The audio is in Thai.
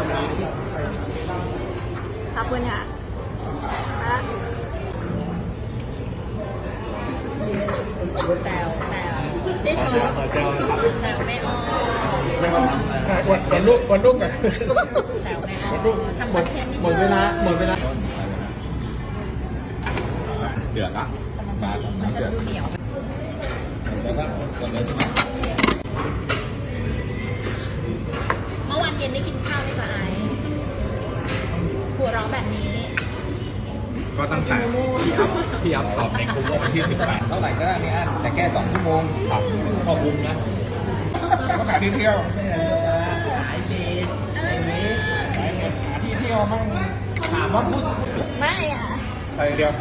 ขอบคุณค่ะแซวแซวนี่แซวแซวไม่ออแม่ออกวันวันลูกวันลูกกันแซวแม่ออกวันลูกหมดหมดเวลาหมดเวลาเดือดละมาสองน้ำเดือดแล้วก็คนเลยใช่ไหม เมื่อวานเย็นได้กินข้าวไหมคะไอซ์หัวเราะแบบนี้ ก็ตั้งแต่พี่อัพพี่อัพตอบในกลุ่มว่าวันที่ 18 เท่าไหร่ก็ได้ไม่อั้นแต่แค่2ชั่วโมงครับพอคุ้มนะก็หาที่เที่ยวหายเบสหายเบสหาที่เที่ยวมั่งถามว่าพูดไม่อะไปเดียว